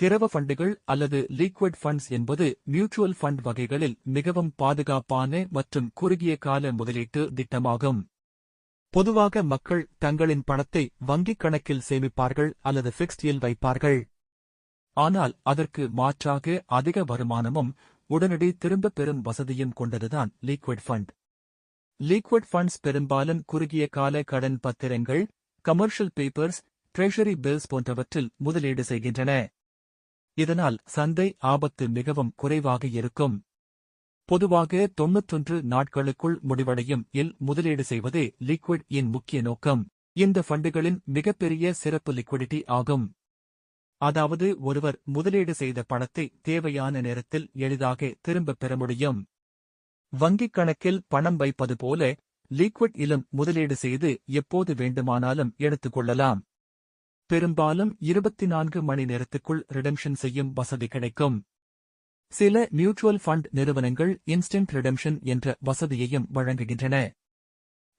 திரவ ஃபண்டுகள் அல்லது லிக்விட் ஃபண்ட்ஸ் என்பது மியூச்சுவல் ஃபண்ட் வகைகளில் மிகவும் பாதுகாப்பான மற்றும் குறுகிய கால முதலீட்டு திட்டமாகும். பொதுவாக மக்கள் தங்களின் பணத்தை வங்கிக் கணக்கில் சேமிப்பார்கள் அல்லது ஃபிக்ஸ்டியில் வைப்பார்கள். ஆனால் அதற்கு மாற்றாக அதிக வருமானமும் உடனடி திரும்பப் பெறும் வசதியும் கொண்டதுதான் லிக்விட் ஃபண்ட் லிக்விட் ஃபண்ட்ஸ் பெரும்பாலும் குறுகிய கால கடன் பத்திரங்கள் கமர்ஷியல் பேப்பர்ஸ் ட்ரெஷரி பில்ஸ் போன்றவற்றில் முதலீடு செய்கின்றன. இதனால் சந்தை ஆபத்து மிகவும் குறைவாக இருக்கும். பொதுவாக தொன்னூற்றொன்று நாட்களுக்குள் முடிவடையும் இல் முதலீடு செய்வதே லிக்விட் இன் முக்கிய நோக்கம். இந்த ஃபண்டுகளின் மிகப்பெரிய சிறப்பு லிக்விடிட்டி ஆகும். அதாவது ஒருவர் முதலீடு செய்த பணத்தை தேவையான நேரத்தில் எளிதாக திரும்பப் பெற முடியும். வங்கிக் கணக்கில் பணம் வைப்பது போல லிக்விட் இலும் முதலீடு செய்து எப்போது வேண்டுமானாலும் எடுத்துக்கொள்ளலாம் பெரும்பாலும் இருபத்தி நான்கு மணி நேரத்துக்குள் ரிடம்ஷன் செய்யும் வசதி கிடைக்கும். சில மியூச்சுவல் ஃபண்ட் நிறுவனங்கள் இன்ஸ்டன்ட் ரிடம்ஷன் என்ற வசதியையும் வழங்குகின்றன.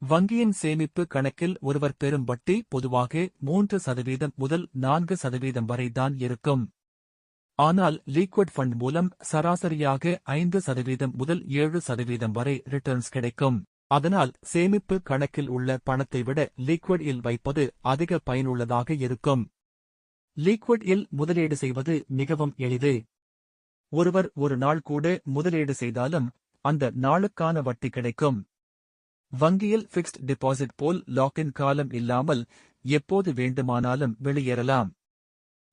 வங்கியின் சேமிப்பு கணக்கில் ஒருவர் பெறும் வட்டி பொதுவாக மூன்று சதவீதம் முதல் நான்கு சதவீதம் வரை தான் இருக்கும். ஆனால் லீக்விட் ஃபண்ட் மூலம் சராசரியாக ஐந்து சதவீதம் முதல் ஏழு சதவீதம் வரை ரிட்டர்ன்ஸ் கிடைக்கும். அதனால் சேமிப்பு கணக்கில் உள்ள பணத்தை விட லிக்விட் இல் வைப்பது அதிக பயனுள்ளதாக இருக்கும். லிக்விட் இல் முதலீடு செய்வது மிகவும் எளிது. ஒருவர் ஒரு நாள் கூட முதலீடு செய்தாலும் அந்த நாளுக்கான வட்டி கிடைக்கும். வங்கியில் ஃபிக்ஸ்ட் டெபாசிட் போல் லாக்இன் காலம் இல்லாமல் எப்போது வேண்டுமானாலும் வெளியேறலாம்.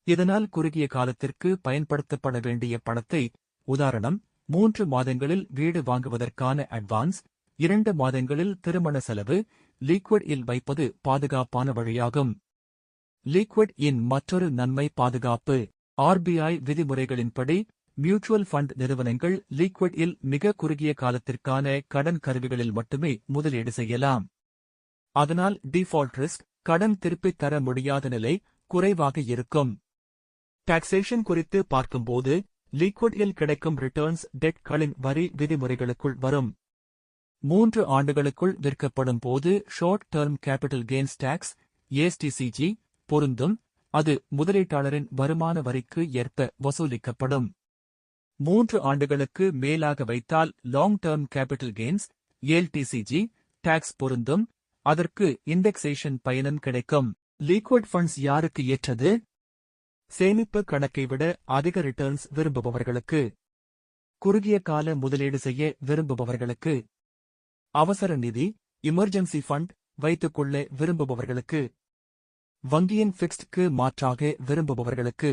இதனால் குறுகிய காலத்திற்கு பயன்படுத்தப்பட வேண்டிய பணத்தை உதாரணம் மூன்று மாதங்களில் வீடு வாங்குவதற்கான அட்வான்ஸ் இரண்டு மாதங்களில் திருமண செலவு லிக்விட் இல் வைப்பது பாதுகாப்பான வழியாகும். லிக்விட் இன் மற்றொரு நன்மை பாதுகாப்பு. ஆர்பிஐ விதிமுறைகளின்படி மியூச்சுவல் ஃபண்ட் நிறுவனங்கள் லிக்விட் இல் மிக குறுகிய காலத்திற்கான கடன் கருவிகளில் மட்டுமே முதலீடு செய்யலாம். அதனால் டிஃபால்ட் ரிஸ்க் கடன் திருப்பித் தர முடியாத நிலை குறைவாக இருக்கும். டாக்ஸேஷன் குறித்து பார்க்கும்போது லிக்விட் இல் கிடைக்கும் ரிட்டர்ன்ஸ் டெட்களின் வரி விதிமுறைகளுக்குள் வரும். மூன்று ஆண்டுகளுக்குள் விற்கப்படும் போது short term capital gains tax STCG பொருந்தும். அது முதலீட்டாளரின் வருமான வரிக்கு ஏற்ப வசூலிக்கப்படும். மூன்று ஆண்டுகளுக்கு மேலாக வைத்தால் long term capital gains LTCG tax பொருந்தும். அதற்கு இண்டெக்ஸேஷன் பயனும் கிடைக்கும். லீக்விட் ஃபண்ட்ஸ் யாருக்கு ஏற்றது? சேமிப்பு கணக்கை விட அதிக ரிட்டர்ன்ஸ் விரும்புபவர்களுக்கு. குறுகிய கால முதலீடு செய்ய விரும்புபவர்களுக்கு. அவசர நிதி இமர்ஜென்சி ஃபண்ட் வைத்துக்கொள்ள விரும்புபவர்களுக்கு வங்கியின் ஃபிக்ஸ்டுக்கு மாற்றாக விரும்புபவர்களுக்கு